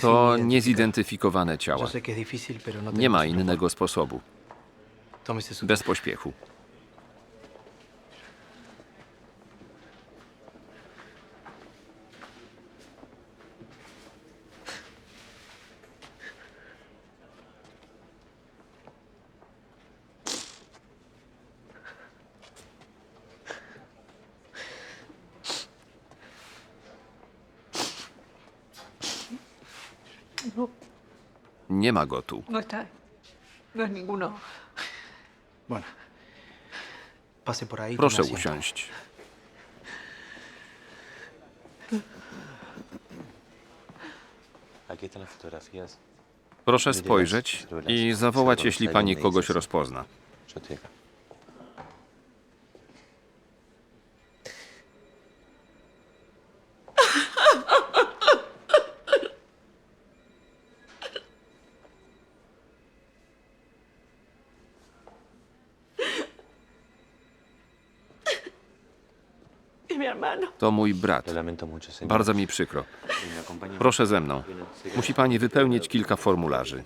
To niezidentyfikowane ciała. no Nie ma innego sposobu. Bez pośpiechu. Nie ma go tu. No está. No es ninguno. Bueno. Pase por ahí. Proszę tome asiento. usiąść. Aquí están las fotografías. Proszę spojrzeć i zawołać, jeśli pani kogoś rozpozna. Yo estoy acá. To mój brat. Bardzo mi przykro. Proszę ze mną. Musi pani wypełnić kilka formularzy.